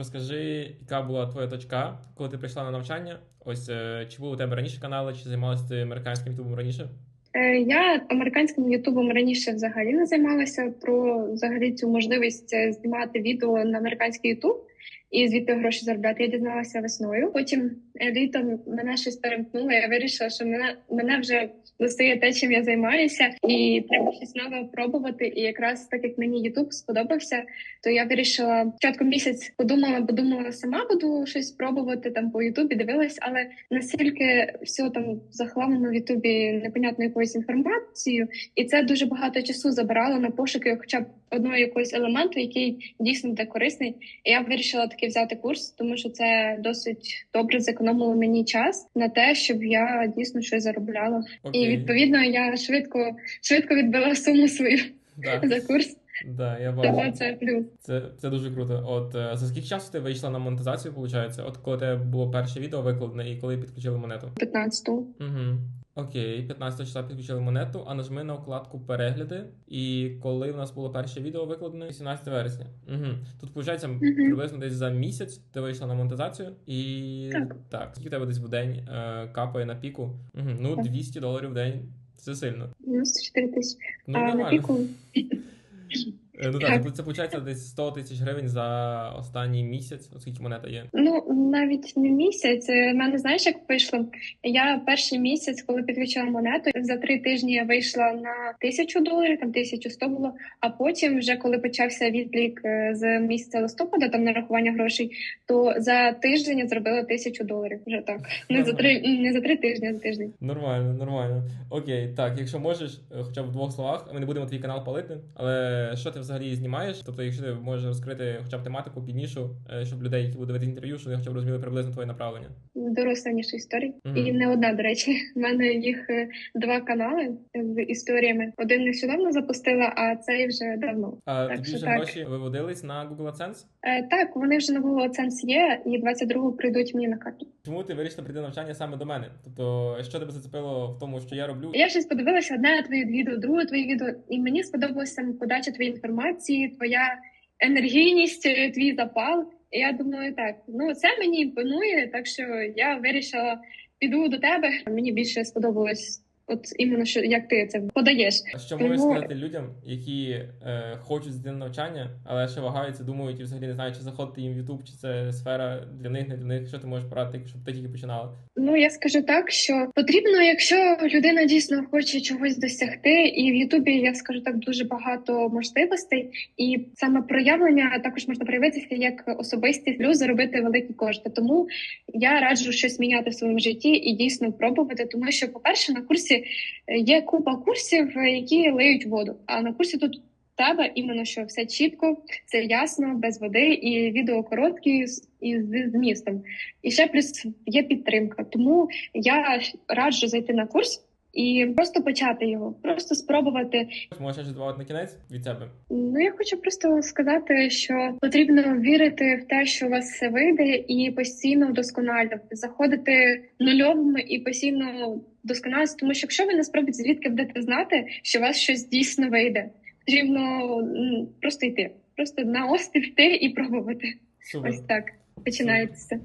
Розкажи, яка була твоя точка, коли ти прийшла на навчання? Ось е, чи були у тебе раніше канали, чи займалася ти американським ютубом раніше? Е, Я американським ютубом раніше взагалі не займалася про взагалі цю можливість е, знімати відео на американський ютуб і звідти гроші заробляти. Я дізналася весною. Потім літом мене щось перемкнуло. Я вирішила, що мене мене вже достає те, чим я займаюся, і треба щось нове пробувати. І якраз так як мені Ютуб сподобався, то я вирішила спочатку місяць подумала, подумала сама буду щось пробувати там по Ютубі. Дивилась, але настільки все там захламлено в Ютубі непонятною якоюсь інформацією, і це дуже багато часу забирало на пошуки, хоча б одного якогось елементу, який дійсно буде корисний. І я вирішила таки взяти курс, тому що це досить добре зекономило мені час на те, щоб я дійсно щось заробляла. Окей. І відповідно я швидко швидко відбила суму свою Да. за курс. Да, я бачу. це плюс. Це, це дуже круто. От е, за скільки часу ти вийшла на монетизацію, виходить? От коли тебе було перше відео викладене і коли підключили монету? 15-го. Угу. Окей, 15 числа підключили монету, а нажми на вкладку перегляди. І коли в нас було перше відео викладене, 18 вересня. Угу. Тут виходить приблизно десь за місяць ти вийшла на монетизацію, і Так. скільки тебе десь в день е, капає на піку? Угу. Ну, Так. 200 доларів в день. Це сильно. 94 тисячі. Ну, а на піку Ну так, це, виходить десь 100 тисяч гривень за останній місяць, оскільки монета є. Ну навіть не місяць. У мене знаєш, як вийшло? Я перший місяць, коли підключила монету, за три тижні я вийшла на тисячу доларів, там 1100 було. А потім, вже коли почався відлік е, з місяця листопада, там нарахування грошей, то за тиждень я зробила тисячу доларів. Вже так. Не за три, не за три тижні, а за тиждень. Нормально, нормально. Окей, так, якщо можеш, е, хоча б в двох словах, ми не будемо твій канал палити, але що ти взагалі знімаєш? Тобто, якщо ти можеш розкрити хоча б тематику під нішу, е, щоб людей, які будуть дивитися інтерв'ю, щоб вони хоча б розуміли приблизно твоє направлення. Доросланіша історія. Мгм. І не одна, до речі. У мене їх е, два канали з історіями. Один нещодавно запустила, а цей вже давно. А Так тобі вже так. гроші виводились на Google AdSense? Е, так, вони вже на Google AdSense є, і 22-го прийдуть мені на карту. Чому ти вирішила прийти навчання саме до мене? Тобто, що тебе зацепило в тому, що я роблю? Я щось подивилася одне твоє відео, друге твоє відео, і мені сподобалася подача твоєї інформації, твоя енергійність, твій запал. І я думаю, так, ну це мені імпонує, так що я вирішила піду до тебе. Мені більше сподобалось, от іменно що як ти це подаєш. А Що Тому- можеш сказати людям, які е, хочуть зайти навчання, але ще вагаються, думають і взагалі не знають, чи заходити їм в YouTube, чи це сфера для них, не для них. Що ти можеш порадити, щоб ти тільки починала? Ну я скажу так, що потрібно, якщо людина дійсно хоче чогось досягти, і в Ютубі я скажу так дуже багато можливостей, і саме проявлення також можна проявитися як особистість, плюс заробити великі кошти. Тому я раджу щось міняти в своєму житті і дійсно пробувати. Тому що, по-перше, на курсі є купа курсів, які лиють воду. А на курсі тут. треба іменно що все чітко, все ясно, без води, і відео короткі і з змістом. І ще плюс є підтримка. Тому я раджу зайти на курс і просто почати його, просто спробувати. Можеш додати на кінець від себе. Ну я хочу просто сказати, що потрібно вірити в те, що у вас все вийде, і постійно вдосконалювати, заходити нульовими і постійно вдосконалюватися. Тому що якщо ви не спробуєте, звідки будете знати, що у вас щось дійсно вийде, потрібно просто йти, просто на острів йти і пробувати. Супер. Ось так починається.